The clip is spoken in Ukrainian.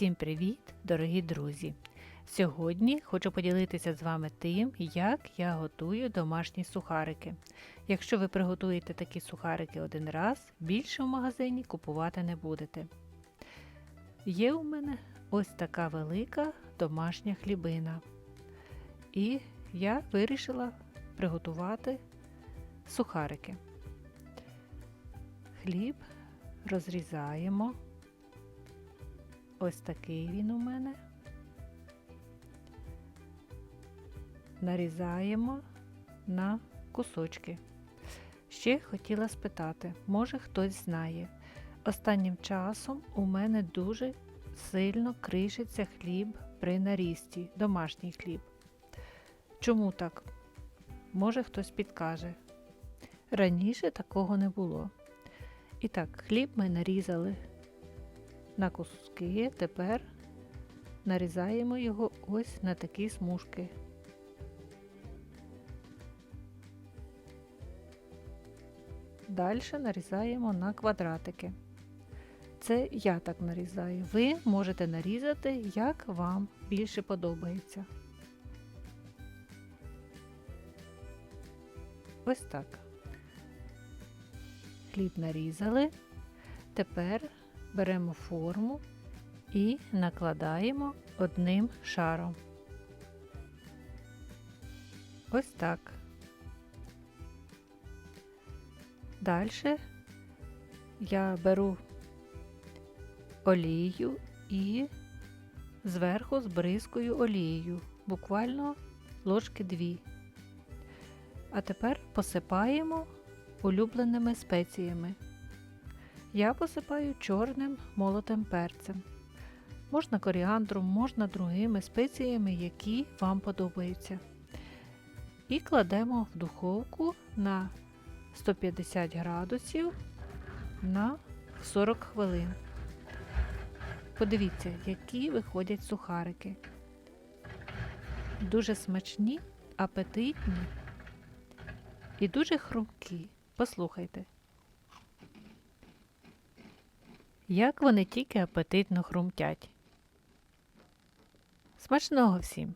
Всім привіт, дорогі друзі! Сьогодні хочу поділитися з вами тим, як я готую домашні сухарики. Якщо ви приготуєте такі сухарики один раз, більше в магазині купувати не будете. Є у мене ось така велика домашня хлібина. І я вирішила приготувати сухарики. Хліб розрізаємо. Ось такий він у мене. Нарізаємо на кусочки. Ще хотіла спитати, може хтось знає. Останнім часом у мене дуже сильно кришиться хліб при нарізці, домашній хліб. Чому так? Може хтось підкаже. Раніше такого не було. І так, хліб ми нарізали на куски, тепер нарізаємо його ось на такі смужки. Далі нарізаємо на квадратики. Це я так нарізаю. Ви можете нарізати, як вам більше подобається. Ось так. Хліб нарізали. Тепер беремо форму і накладаємо одним шаром. Ось так. Далі я беру олію і зверху збризкую олією, буквально ложки дві. А тепер посипаємо улюбленими спеціями. Я посипаю чорним молотим перцем. Можна коріандром, можна другими спеціями, які вам подобаються. І кладемо в духовку на 150 градусів на 40 хвилин. Подивіться, які виходять сухарики. Дуже смачні, апетитні і дуже хрумкі. Послухайте. Як вони тільки апетитно хрумтять. Смачного всім!